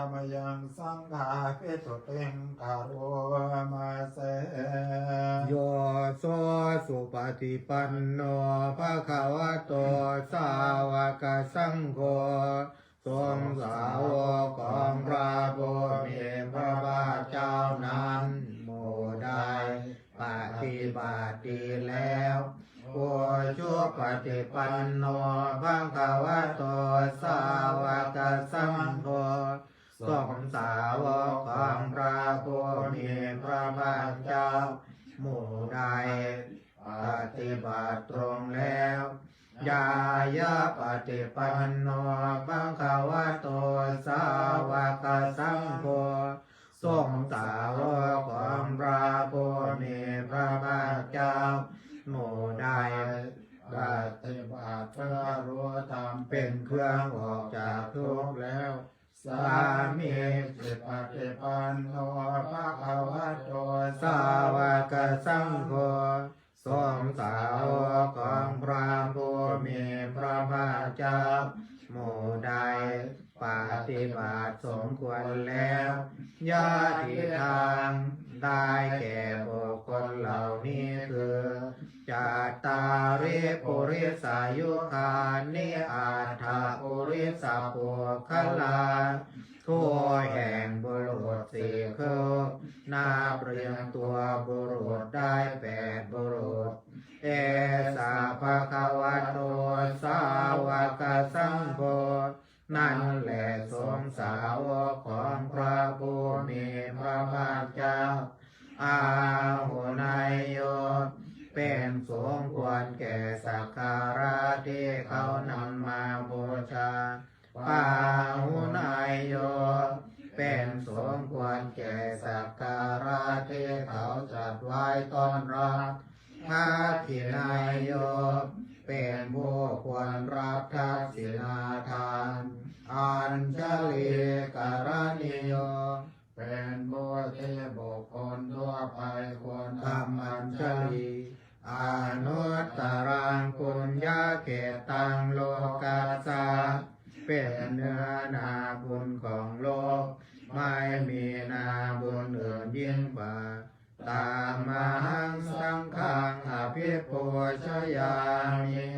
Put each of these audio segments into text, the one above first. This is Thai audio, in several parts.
รรมยังสังฆาพิสุเตงคารุมาเสโยโสสุปฏิปันโนภะคะวะโตสาวกสังโฆทรงสาวกของพระผู้มีพระภาคเจ้านั้นหมู่ใดปฏิบัติดีแล้วผู้ชั่วปฏิปันโนภะคะวะโตสาวกสังโฆ ทรงสาวกของพระผู้มีพระภาคเจ้า หมู่ใดปฏิบัติตรงแล้วยายาปฏิปันโนบังคาวะโตสาวกสังโฆทรงสาวกของพระผู้มีพระภาคเจ้า หมู่ใดปฏิบัติเพื่อรู้ธรรมเป็นเครื่องออกจากทุกข์แล้ว สามีจิปฏิปันโนภะคะวะโตสาวกสังโฆทรงสาวของพระผู้มีพระภาคเจ้าหมู่ใดปฏิบัติสมควรแล้วญาติทางได้แก่บุคคลเหล่านี้คือ จาตาริปุริสายุคานิอาถาปุริสาปุคลาทั่วแห่งบุรุษสี่คือนาเปรียงตัวบุรุษได้แปดบุรุษ เอสาภะคะวะโตสาวกสังโฆนั่น เป็นสงควรแก่สักการะที่เขานำมาบูชาปาหุนายโย เป็นสมควรแก่สักการะที่เขาจัดไว้ต้อนรับทักขินายโย เป็นผู้ควรรับทักษิณาทาน อัญชลีการนิโยเป็นผู้ที่บุคคลทั่วไปควรทำอัญชลี อนุตตรังปุญญาเกตังโลกัสสะเป็นเนื้อนาบุญของโลก ไม่มีนาบุญอื่นยิ่งกว่าตามาหังสังฆังอภิปูชยามิ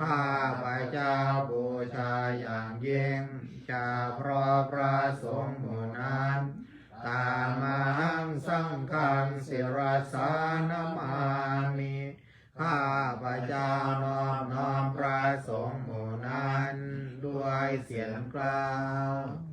ข้าพระเจ้าบูชาอย่างยิ่งจากเพราะพระสงฆ์หมู่นั้น ตามังสังฆังศิรสานมามิข้าพระเจ้านอบน้อมพระสงฆ์หมู่นั้น ด้วยเสียงกล่าว